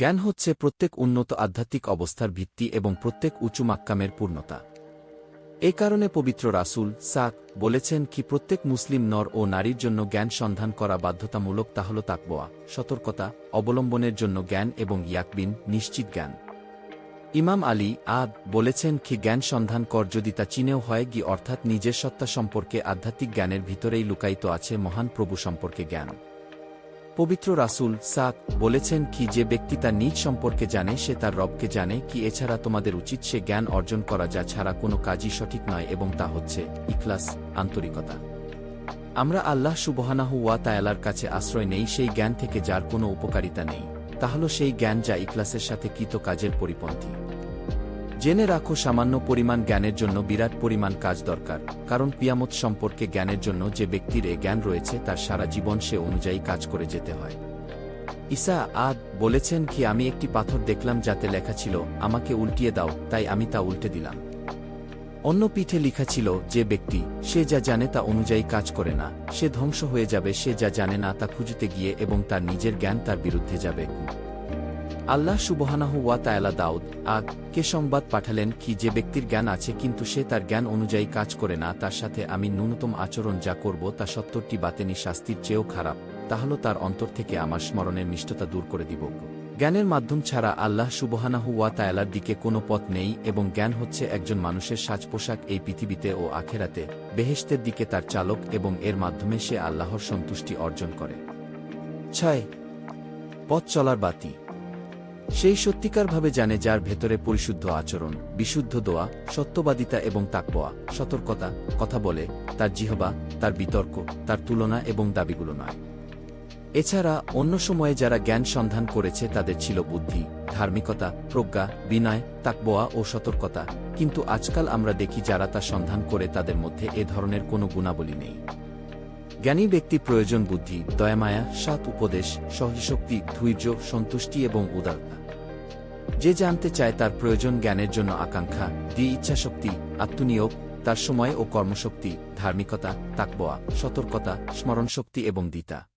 জ্ঞান হচ্ছে প্রত্যেক উন্নত আধ্যাত্মিক অবস্থার ভিত্তি এবং প্রত্যেক উঁচু মাক্কামের পূর্ণতা। এই কারণে পবিত্র রাসূল সাক বলেছেন কি, প্রত্যেক মুসলিম নর ও নারীর জন্য জ্ঞান সন্ধান করা বাধ্যতামূলক তা হল তাকবোয়া সতর্কতা, অবলম্বনের জন্য জ্ঞান এবং ইয়াকবিন, নিশ্চিত জ্ঞান। ইমাম আলী আদ বলেছেন কি, জ্ঞান সন্ধান কর যদি তা চিনেও হয় গি, অর্থাৎ নিজের সত্তা সম্পর্কে আধ্যাত্মিক জ্ঞানের ভিতরেই লুকায়িত আছে মহান প্রভু সম্পর্কে জ্ঞান। পবিত্র রাসুল সাক বলেছেন কি যে ব্যক্তি তার নিজ সম্পর্কে জানে, সে তার রবকে জানে কি এছাড়া তোমাদের উচিত সে জ্ঞান অর্জন করা যা ছাড়া কোনো কাজই সঠিক নয় এবং তা হচ্ছে ইখলাস, আন্তরিকতা। আমরা আল্লাহ সুবহানাহু ওয়া তায়ালার কাছে আশ্রয় নেই, সেই জ্ঞান থেকে যার কোনো উপকারিতা নেই। তাহলে সেই জ্ঞান যা ইখলাসের সাথে কৃত কাজের পরিপন্থী। জেনে রাখো, সামান্য পরিমাণ জ্ঞানের জন্য বিরাট পরিমাণ কাজ দরকার, কারণ পিয়ামত সম্পর্কে জ্ঞানের জন্য যে ব্যক্তির এ জ্ঞান রয়েছে, তার সারা জীবন সে অনুযায়ী কাজ করে যেতে হয়। ইসা আদ বলেছেন কি, আমি একটি পাথর দেখলাম যাতে লেখা ছিল, আমাকে উল্টিয়ে দাও, তাই আমি তা উল্টে দিলাম। অন্য পিঠে লিখা ছিল, যে ব্যক্তি, সে যা জানে তা অনুযায়ী কাজ করে না, সে ধ্বংস হয়ে যাবে, সে যা জানে না তা খুঁজতে গিয়ে এবং তার নিজের জ্ঞান তার বিরুদ্ধে যাবে। আল্লাহ সুবহানাহু ওয়া তায়ালা দাউদ, আগ, কে সংবাদ পাঠালেন কি যে ব্যক্তির জ্ঞান আছে কিন্তু সে তার জ্ঞান অনুযায়ী কাজ করে না, তার সাথে আমি ন্যূনতম আচরণ যা করব তা সত্তরটি বাতেনি শাস্তির চেয়েও খারাপ তাহলে তার অন্তর থেকে আমার স্মরণের মিষ্টতা দূর করে দিব। জ্ঞানের মাধ্যম ছাড়া আল্লাহ সুবহানাহু ওয়া তায়ালার দিকে কোনো পথ নেই এবং জ্ঞান হচ্ছে একজন মানুষের সাজ পোশাক এই পৃথিবীতে ও আখেরাতে, বেহেশতের দিকে তার চালক এবং এর মাধ্যমে সে আল্লাহর সন্তুষ্টি অর্জন করে। ছয়, পথ চলার বাতি। সেই সত্যিকারভাবে জানে যার ভেতরে পরিশুদ্ধ আচরণ, বিশুদ্ধ দোয়া, সত্যবাদিতা এবং তাকবোয়া সতর্কতা, কথা বলে, তার জিহবা, তার বিতর্ক, তার তুলনা এবং দাবিগুলো নয়। এছাড়া অন্য সময়ে যারা জ্ঞান সন্ধান করেছে তাদের ছিল বুদ্ধি, ধার্মিকতা, প্রজ্ঞা, বিনয় তাকবোয়া ও সতর্কতা। কিন্তু আজকাল আমরা দেখি যারা তা সন্ধান করে তাদের মধ্যে এ ধরনের কোনো গুণাবলী নেই। জ্ঞানী ব্যক্তি প্রয়োজন বুদ্ধি দয়ামায়া সাত উপদেশ সহশক্তি ধৈর্য, সন্তুষ্টি এবং উদারতা। যে জানতে চায় তার প্রয়োজন জ্ঞানের জন্য আকাঙ্ক্ষা দি ইচ্ছাশক্তি, আত্মনিয়োগ, তার সময় ও কর্মশক্তি, ধার্মিকতা তাকবোয়া সতর্কতা, স্মরণশক্তি এবং দিতা